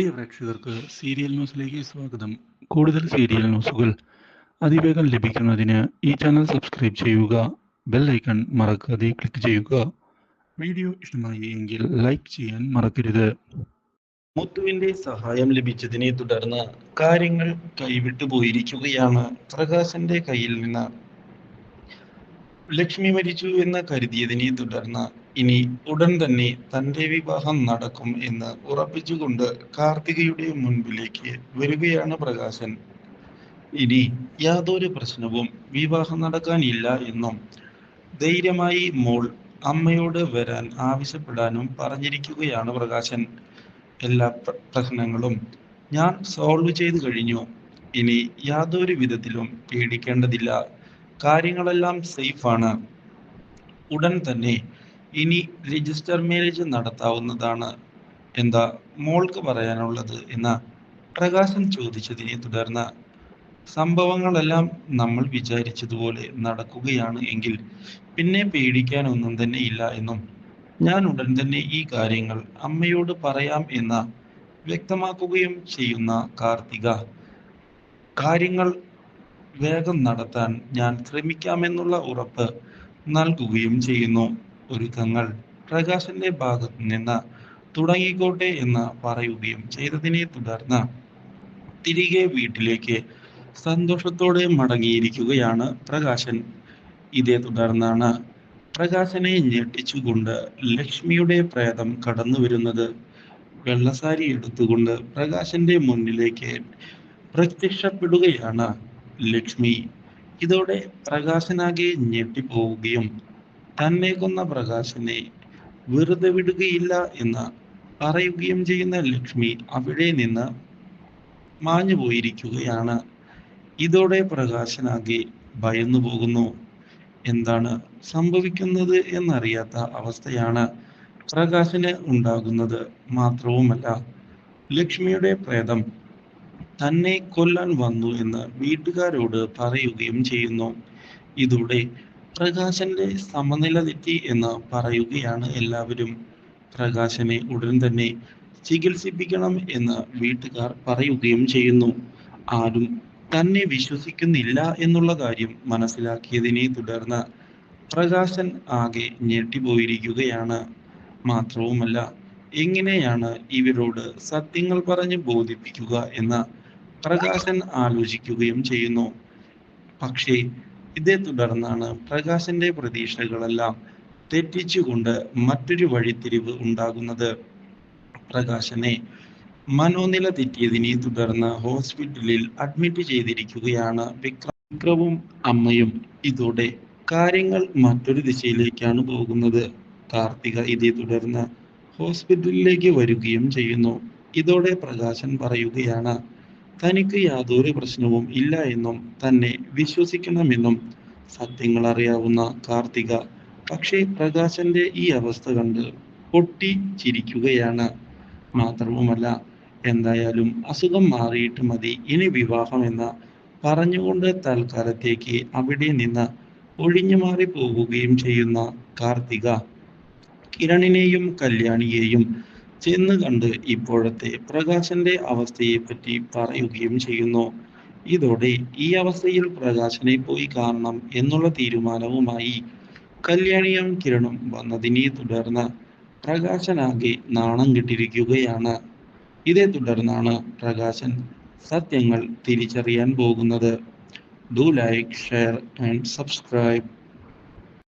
പ്രിയ പ്രേക്ഷകർക്ക് സീരിയൽ ന്യൂസിലേക്ക് സ്വാഗതം. കൂടുതൽ സീരിയൽ ന്യൂസുകൾ അതിവേഗം ലഭിക്കുന്നതിന് ഈ ചാനൽ സബ്സ്ക്രൈബ് ചെയ്യുക ബെൽ ഐക്കൺ മറക്കാതെ ക്ലിക്ക് ചെയ്യുക. വീഡിയോ ഇഷ്ടമായി എങ്കിൽ ലൈക്ക് ചെയ്യാൻ മറക്കരുത്. മുത്തുവിന്റെ സഹായം ലഭിച്ചതിനെ തുടർന്ന് കാര്യങ്ങൾ കൈവിട്ടു പോയിരിക്കുകയാണ് പ്രകാശന്റെ കയ്യിൽ നിന്ന് ലക്ഷ്മി മരിച്ചു എന്ന് കരുതിയതിനെ തുടർന്ന് ഇനി ഉടൻ തന്നെ തന്റെ വിവാഹം നടക്കും എന്ന് ഉറപ്പിച്ചുകൊണ്ട് കാർത്തികയുടെ മുൻപിലേക്ക് വരികയാണ് പ്രകാശൻ. ഇനി യാതൊരു പ്രശ്നവും വിവാഹം നടക്കാനില്ല എന്നും ധൈര്യമായി മോൾ അമ്മയോട് വരാൻ ആവശ്യപ്പെടാനും പറഞ്ഞിരിക്കുകയാണ് പ്രകാശൻ. എല്ലാ പ്രശ്നങ്ങളും ഞാൻ സോൾവ് ചെയ്തു കഴിഞ്ഞു. ഇനി യാതൊരു വിധത്തിലും പേടിക്കേണ്ടതില്ല. കാര്യങ്ങളെല്ലാം സേഫ് ആണ്. ഉടൻ തന്നെ ഇനി രജിസ്റ്റർ മാരേജ് നടത്താവുന്നതാണ് എന്താ മോൾക്ക് പറയാനുള്ളത് എന്ന പ്രകാശൻ ചോദിച്ചതിനെ തുടർന്ന് സംഭവങ്ങളെല്ലാം നമ്മൾ വിചാരിച്ചതുപോലെ നടക്കുകയാണ് എങ്കിൽ പിന്നെ പേടിക്കാനൊന്നും തന്നെ ഇല്ല എന്നും ഞാൻ ഉടൻ തന്നെ ഈ കാര്യങ്ങൾ അമ്മയോട് പറയാം എന്ന വ്യക്തമാക്കുകയും ചെയ്യുന്ന കാർത്തിക. കാര്യങ്ങൾ വേഗം നടത്താൻ ഞാൻ ശ്രമിക്കാമെന്നുള്ള ഉറപ്പ് നൽകുകയും ചെയ്യുന്നു. ഒരുക്കങ്ങൾ പ്രകാശന്റെ ഭാഗത്തു നിന്ന് തുടങ്ങിക്കോട്ടെ എന്ന് പറയുകയും ചെയ്തതിനെ തുടർന്ന് തിരികെ വീട്ടിലേക്ക് സന്തോഷത്തോടെ മടങ്ങിയിരിക്കുകയാണ് പ്രകാശൻ. ഇതേ തുടർന്നാണ് പ്രകാശനെ ഞെട്ടിച്ചുകൊണ്ട് ലക്ഷ്മിയുടെ പ്രേതം കടന്നു വരുന്നത്. വെള്ളസാരി എടുത്തുകൊണ്ട് പ്രകാശന്റെ മുന്നിലേക്ക് പ്രത്യക്ഷപ്പെടുകയാണ് ലക്ഷ്മി. ഇതോടെ പ്രകാശനാകെ ഞെട്ടിപ്പോവുകയും കൊന്ന പ്രകാശനെ വെറുതെ വിടുകയില്ല എന്ന് പറയുകയും ചെയ്യുന്ന ലക്ഷ്മി അവിടെ നിന്ന് മാഞ്ഞു പോയിരിക്കുകയാണ്. ഇതോടെ പ്രകാശനാകെ ഭയന്നു പോകുന്നു. എന്താണ് സംഭവിക്കുന്നത് എന്നറിയാത്ത അവസ്ഥയാണ് പ്രകാശന് ഉണ്ടാകുന്നത് മാത്രവുമല്ല. ലക്ഷ്മിയുടെ പ്രേതം തന്നെ കൊല്ലാൻ വന്നു എന്ന് വീട്ടുകാരോട് പറയുകയും ചെയ്യുന്നു. ഇതോടെ പ്രകാശന്റെ സമനില തെറ്റി എന്ന് പറയുകയാണ് എല്ലാവരും. പ്രകാശനെ ഉടൻ തന്നെ ചികിത്സിപ്പിക്കണം എന്ന് വീട്ടുകാർ പറയുകയും ചെയ്യുന്നു. ആരും തന്നെ വിശ്വസിക്കുന്നില്ല എന്നുള്ള കാര്യം മനസ്സിലാക്കിയതിനെ തുടർന്ന് പ്രകാശൻ ആകെ ഞെട്ടിപ്പോയിരിക്കുകയാണ്. മാത്രവുമല്ല എങ്ങനെയാണ് ഇവരോട് സത്യങ്ങൾ പറഞ്ഞ് ബോധിപ്പിക്കുക എന്ന് പ്രകാശൻ ആലോചിക്കുകയും ചെയ്യുന്നു. പക്ഷേ ഇതേ തുടർന്നാണ് പ്രകാശന്റെ പ്രതീക്ഷകളെല്ലാം തെറ്റിച്ചുകൊണ്ട് മറ്റൊരു വഴിത്തിരിവ് ഉണ്ടാകുന്നത്. പ്രകാശനെ മനോനില തെറ്റിയതിനെ തുടർന്ന് ഹോസ്പിറ്റലിൽ അഡ്മിറ്റ് ചെയ്തിരിക്കുകയാണ് വിക്രം. വിക്രവും അമ്മയും ഇതോടെ കാര്യങ്ങൾ മറ്റൊരു ദിശയിലേക്കാണ് പോകുന്നത്. കാർത്തിക ഇതേ തുടർന്ന് ഹോസ്പിറ്റലിലേക്ക് വരികയും ചെയ്യുന്നു. ഇതോടെ പ്രകാശൻ പറയുകയാണ് തനിക്ക് യാതൊരു പ്രശ്നവും ഇല്ല എന്നും തന്നെ വിശ്വസിക്കണമെന്നും സത്യങ്ങൾ അറിയാവുന്ന കാർത്തിക പക്ഷേ പ്രകാശന്റെ ഈ അവസ്ഥ കണ്ട് പൊട്ടി ചിരിക്കുകയാണ് മാത്രവുമല്ല എന്തായാലും അസുഖം മാറിയിട്ട് മതി. ഇനി വിവാഹം എന്ന പറഞ്ഞുകൊണ്ട് തൽക്കാലത്തേക്ക് അവിടെ നിന്ന് ഒഴിഞ്ഞു മാറി പോവുകയും ചെയ്യുന്ന കാർത്തിക കിരണിനെയും കല്യാണിയെയും ചെന്ന് കണ്ട് ഇപ്പോഴത്തെ പ്രകാശന്റെ അവസ്ഥയെ പറ്റി പറയുകയും ചെയ്യുന്നു. ഇതോടെ ഈ അവസ്ഥയിൽ പ്രകാശനെ പോയി കാണണം എന്നുള്ള തീരുമാനവുമായി കല്യാണിയും കിരണും വന്നതിനെ തുടർന്ന് പ്രകാശനാകെ നാണം കെട്ടിരിക്കുകയാണ്. ഇതേ തുടർന്നാണ് പ്രകാശൻ സത്യങ്ങൾ തിരിച്ചറിയാൻ പോകുന്നത്. Do like share and subscribe